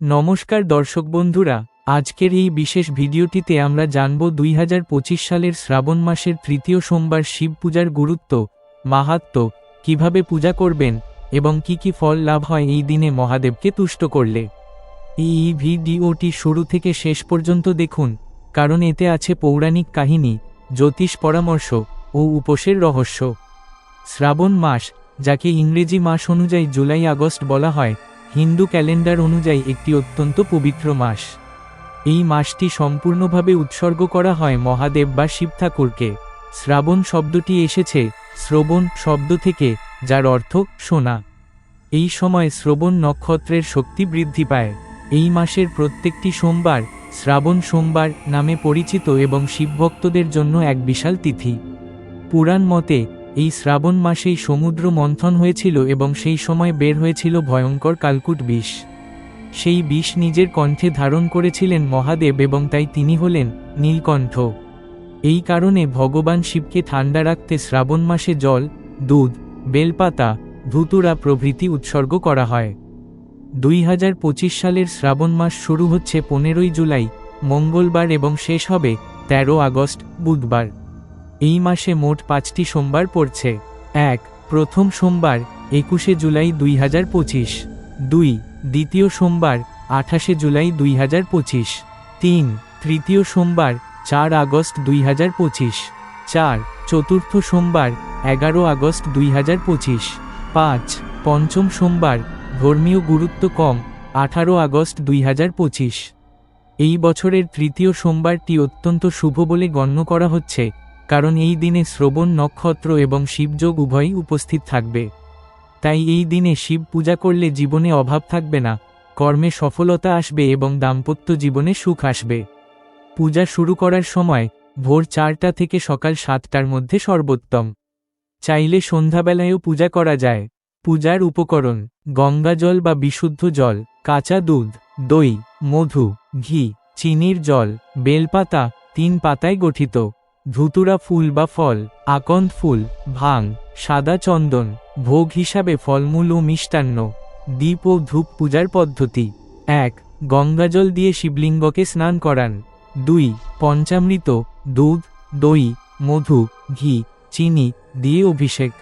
নমস্কার দর্শক বন্ধুরা, আজকের এই বিশেষ ভিডিওটিতে আমরা জানব দুই হাজার পঁচিশ সালের শ্রাবণ মাসের তৃতীয় সোমবার শিব পূজার গুরুত্ব, মাহাত্ম্য, কীভাবে পূজা করবেন এবং কি কি ফল লাভ হয় এই দিনে মহাদেবকে তুষ্ট করলে। এই ভিডিওটি শুরু থেকে শেষ পর্যন্ত দেখুন, কারণ এতে আছে পৌরাণিক কাহিনী, জ্যোতিষ পরামর্শ ও উপোসের রহস্য। শ্রাবণ মাস, যাকে ইংরেজি মাস অনুযায়ী জুলাই আগস্ট বলা হয় হিন্দু ক্যালেন্ডার অনুযায়ী একটি অত্যন্ত পবিত্র মাস। এই মাসটি সম্পূর্ণভাবে উৎসর্গ করা হয় মহাদেব বা শিব ঠাকুরকে। শ্রাবণ শব্দটি এসেছে, শ্রবণ শব্দ থেকে, যার অর্থ শোনা এই সময় শ্রবণ নক্ষত্রের শক্তি বৃদ্ধি পায়। এই মাসের প্রত্যেকটি সোমবার, শ্রাবণ সোমবার নামে পরিচিত এবং শিবভক্তদের জন্য এক বিশাল তিথি। পুরাণ মতে এই শ্রাবণ মাসেই সমুদ্র মন্থন হয়েছিল এবং সেই সময় বের হয়েছিল ভয়ঙ্কর কালকুট বিষ। সেই বিষ নিজের কণ্ঠে ধারণ করেছিলেন মহাদেব এবং তাই তিনি হলেন নীলকণ্ঠ। এই কারণে ভগবান শিবকে ঠান্ডা রাখতে শ্রাবণ মাসে জল, দুধ, বেলপাতা, ধুতুরা প্রভৃতি উৎসর্গ করা হয়। দুই হাজার পঁচিশ সালের শ্রাবণ মাস শুরু হচ্ছে পনেরোই জুলাই, মঙ্গলবার এবং শেষ হবে ১৩ আগস্ট, বুধবার। এই মাসে মোট পাঁচটি সোমবার পড়ছে। এক, প্রথম সোমবার, একুশে জুলাই দুই হাজার পঁচিশ। দুই, দ্বিতীয় সোমবার, আঠাশে জুলাই দুই হাজার পঁচিশ। তিন, তৃতীয় সোমবার, চার আগস্ট দুই হাজার পঁচিশ। চার, চতুর্থ সোমবার, এগারো আগস্ট দুই হাজার পঁচিশ। পাঁচ, পঞ্চম সোমবার, ধর্মীয় গুরুত্ব কম, আঠারো আগস্ট দুই হাজার পঁচিশ। এই বছরের তৃতীয় সোমবারটি অত্যন্ত শুভ বলে গণ্য করা হচ্ছে। কারণ এই দিনে শ্রবণ নক্ষত্র এবং শিবযোগ উভয়ই উপস্থিত থাকবে। তাই এই দিনে শিব পূজা করলে জীবনে অভাব থাকবে না, কর্মে সফলতা আসবে এবং দাম্পত্য জীবনে সুখ আসবে। পূজা শুরু করার সময় ভোর চারটা থেকে সকাল সাতটার মধ্যে সর্বোত্তম। চাইলে সন্ধ্যাবেলায়ও পূজা করা যায়। পূজার উপকরণ, গঙ্গা জল বা বিশুদ্ধ জল, কাঁচা দুধ, দই, মধু, ঘি, চিনির জল, বেলপাতা, তিন পাতায় গঠিত। ধুতুরা ফুল বা ফল, আকন্দ ফুল, ভাং, সাদা চন্দন, ভোগ হিসাবে ফলমূল ও মিষ্টান্ন, দ্বীপ ও ধূপ পূজার পদ্ধতি। এক, গঙ্গাজল দিয়ে শিবলিঙ্গকে স্নান করান। দুই, পঞ্চামৃত, দুধ, দই, মধু, ঘি, চিনি দিয়ে অভিষেক।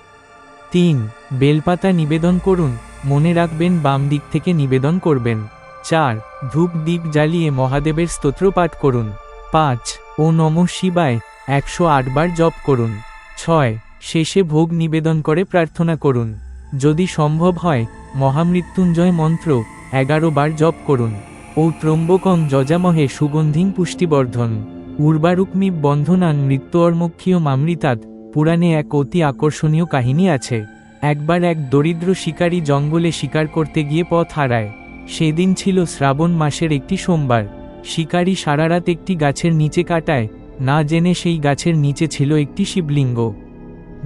তিন, বেলপাতা নিবেদন করুন, মনে রাখবেন বাম দিক থেকে নিবেদন করবেন। চার ধূপ দ্বীপ জ্বালিয়ে মহাদেবের স্তোত্র পাঠ করুন। পাঁচ ও নম শিবায়, একশো আটবার জপ করুন। ছয়, শেষে ভোগ নিবেদন করে প্রার্থনা করুন। যদি সম্ভব হয়, মহামৃত্যুঞ্জয় মন্ত্র, এগারো বার জপ করুন। ও ত্রম্বকং যজামহে সুগন্ধিং পুষ্টিবর্ধন। উর্বারুক্মি বন্ধনান মৃত্যুর্মক্ষীয় মামৃতাত পুরাণে এক অতি আকর্ষণীয় কাহিনী আছে। একবার এক দরিদ্র শিকারী জঙ্গলে শিকার করতে গিয়ে পথ হারায়। সেদিন ছিল শ্রাবণ মাসের একটি সোমবার। শিকারী সারারাত একটি গাছের নিচে কাটায়, না জেনে সেই গাছের নিচে ছিল একটি শিবলিঙ্গ।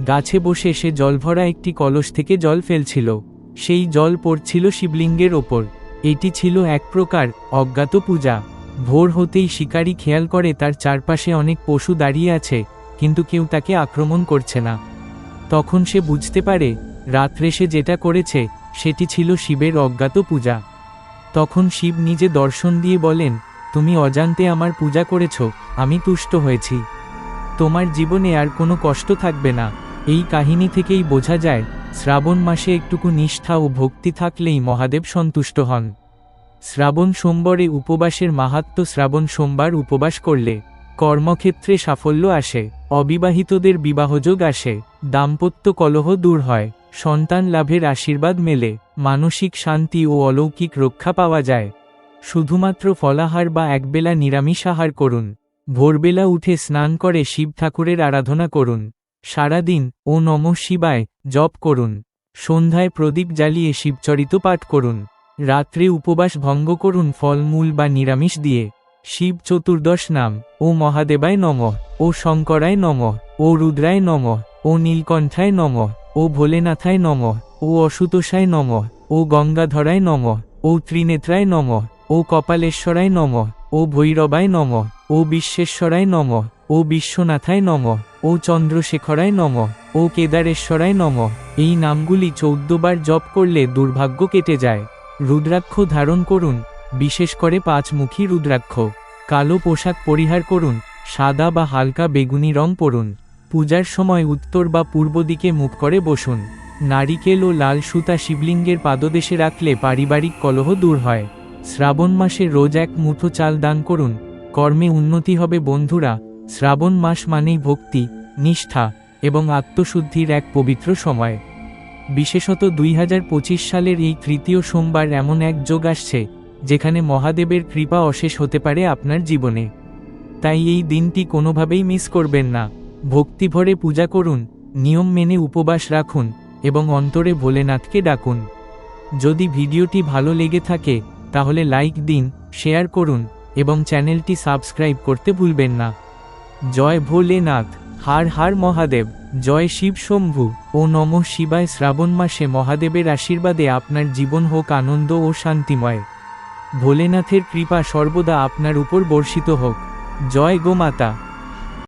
গাছে বসে সে জলভরা একটি কলস থেকে জল ফেলছিল। সেই জল পড়ছিল শিবলিঙ্গের ওপর। এটি ছিল এক প্রকার অজ্ঞাত পূজা। ভোর হতেই শিকারী খেয়াল করে তার চারপাশে অনেক পশু দাঁড়িয়ে আছে, কিন্তু কেউ তাকে আক্রমণ করছে না। তখন সে বুঝতে পারে, রাত্রে সে যেটা করেছে, সেটি ছিল শিবের অজ্ঞাত পূজা। তখন শিব নিজে দর্শন দিয়ে বলেন তুমি অজান্তে আমার পূজা করেছ, আমি তুষ্ট হয়েছি। তোমার জীবনে আর কোনো কষ্ট থাকবে না। এই কাহিনী থেকেই বোঝা যায়, শ্রাবণ মাসে একটুকু নিষ্ঠা ও ভক্তি থাকলেই মহাদেব সন্তুষ্ট হন। শ্রাবণ সোমবারে উপবাসের মাহাত্ম শ্রাবণ সোমবার উপবাস করলে কর্মক্ষেত্রে সাফল্য আসে, অবিবাহিতদের বিবাহযোগ আসে, দাম্পত্য কলহ দূর হয়, সন্তান লাভের আশীর্বাদ মেলে, মানসিক শান্তি ও অলৌকিক রক্ষা পাওয়া যায়। শুধুমাত্র ফলাহার বা একবেলা নিরামিষ আহার করুন। ভোরবেলা উঠে স্নান করে শিব ঠাকুরের আরাধনা করুন। সারাদিন ও নম শিবায় জপ করুন। সন্ধ্যায় প্রদীপ জ্বালিয়ে শিবচরিত পাঠ করুন। রাত্রে উপবাস ভঙ্গ করুন ফলমূল বা নিরামিষ দিয়ে। শিব চতুর্দশ নাম ও মহাদেবায় নম ও শঙ্করায় নম ও রুদ্রায় নম ও নীলকণ্ঠায় নম ও ভোলেনাথায় নম ও অসুতোষায় নম ও গঙ্গাধরায় নম ও ত্রিনেত্রায় নম ও কপালেশ্বরায় নম, ও ভৈরবায় নম, ও বিশ্বেশ্বরায় নম, ও বিশ্বনাথায় নম, ও চন্দ্রশেখরায় নম, ও কেদারেশ্বরায় নম। এই নামগুলি চৌদ্দবার জপ করলে দুর্ভাগ্য কেটে যায়। রুদ্রাক্ষ ধারণ করুন, বিশেষ করে পাঁচমুখী রুদ্রাক্ষ। কালো পোশাক পরিহার করুন, সাদা বা হালকা বেগুনি রং পরুন। পূজার সময় উত্তর বা পূর্ব দিকে মুখ করে বসুন। নারিকেল ও লাল সুতা শিবলিঙ্গের পাদদেশে রাখলে পারিবারিক কলহ দূর হয়। শ্রাবণ মাসে রোজ এক মুঠো চাল দান করুন, কর্মে উন্নতি হবে বন্ধুরা, শ্রাবণ মাস মানেই ভক্তি, নিষ্ঠা এবং আত্মশুদ্ধির এক পবিত্র সময়। বিশেষত দুই হাজার পঁচিশ সালের এই তৃতীয় সোমবার এমন এক যোগ আসছে, যেখানে মহাদেবের কৃপা অশেষ হতে পারে আপনার জীবনে। তাই এই দিনটি কোনোভাবেই মিস করবেন না। ভক্তিভরে পূজা করুন, নিয়ম মেনে উপবাস রাখুন এবং অন্তরে ভোলেনাথকে ডাকুন। যদি ভিডিওটি ভালো লেগে থাকে তাহলে লাইক দিন, শেয়ার করুন, এবং চ্যানেলটি সাবস্ক্রাইব করতে ভুলবেন না। জয় ভোলেনাথ, হার হার মহাদেব, জয় শিব শম্ভু, ও নম শিবায় শ্রাবণ মাসে মহাদেবের আশীর্বাদে আপনার জীবন হোক আনন্দ ও শান্তিময়। ভোলেনাথের কৃপা সর্বদা আপনার উপর বর্ষিত হোক। জয় গোমাতা।